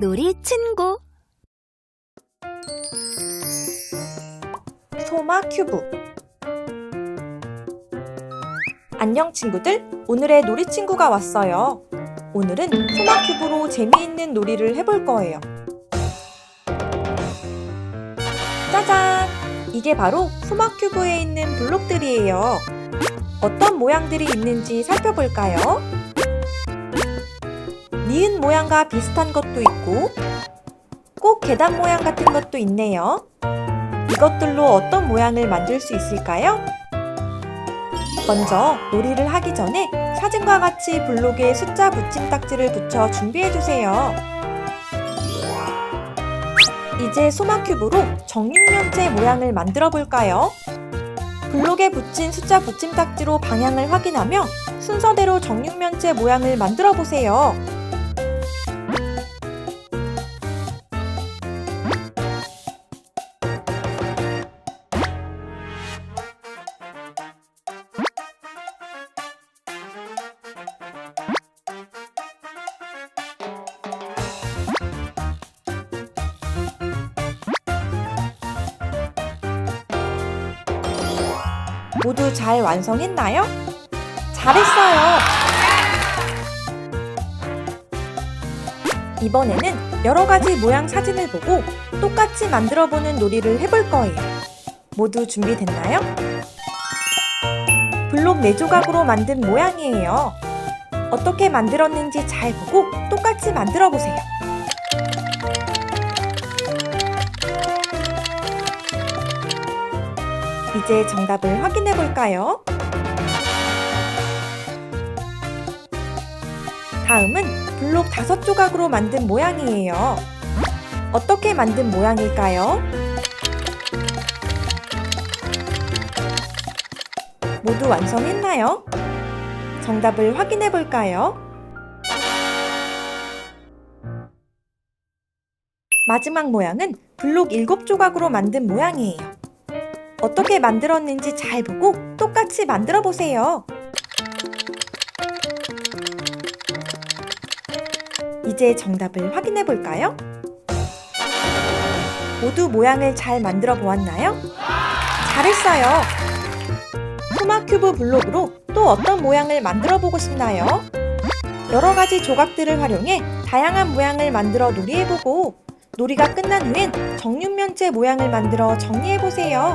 놀이 친구. 소마 큐브. 안녕 친구들. 오늘의 놀이 친구가 왔어요. 오늘은 소마 큐브로 재미있는 놀이를 해볼 거예요. 짜잔! 이게 바로 소마 큐브에 있는 블록들이에요. 어떤 모양들이 있는지 살펴볼까요? 니은 모양과 비슷한 것도 있고 꼭 계단 모양 같은 것도 있네요 이것들로 어떤 모양을 만들 수 있을까요? 먼저 놀이를 하기 전에 사진과 같이 블록에 숫자 붙임딱지를 붙여 준비해주세요. 이제 소마 큐브로 정육면체 모양을 만들어 볼까요? 블록에 붙인 숫자 붙임딱지로 방향을 확인하며 순서대로 정육면체 모양을 만들어 보세요. 모두 잘 완성했나요? 잘했어요! 이번에는 여러 가지 모양 사진을 보고 똑같이 만들어 보는 놀이를 해볼 거예요. 모두 준비됐나요? 블록 4조각으로 만든 모양이에요. 어떻게 만들었는지 잘 보고 똑같이 만들어 보세요. 이제 정답을 확인해 볼까요? 다음은 블록 다섯 조각으로 만든 모양이에요. 어떻게 만든 모양일까요? 모두 완성했나요? 정답을 확인해 볼까요? 마지막 모양은 블록 일곱 조각으로 만든 모양이에요. 어떻게 만들었는지 잘 보고 똑같이 만들어 보세요. 이제 정답을 확인해 볼까요? 모두 모양을 잘 만들어 보았나요? 잘했어요! 소마 큐브 블록으로 또 어떤 모양을 만들어 보고 싶나요? 여러 가지 조각들을 활용해 다양한 모양을 만들어 놀이해 보고 놀이가 끝난 후엔 정육면체 모양을 만들어 정리해 보세요.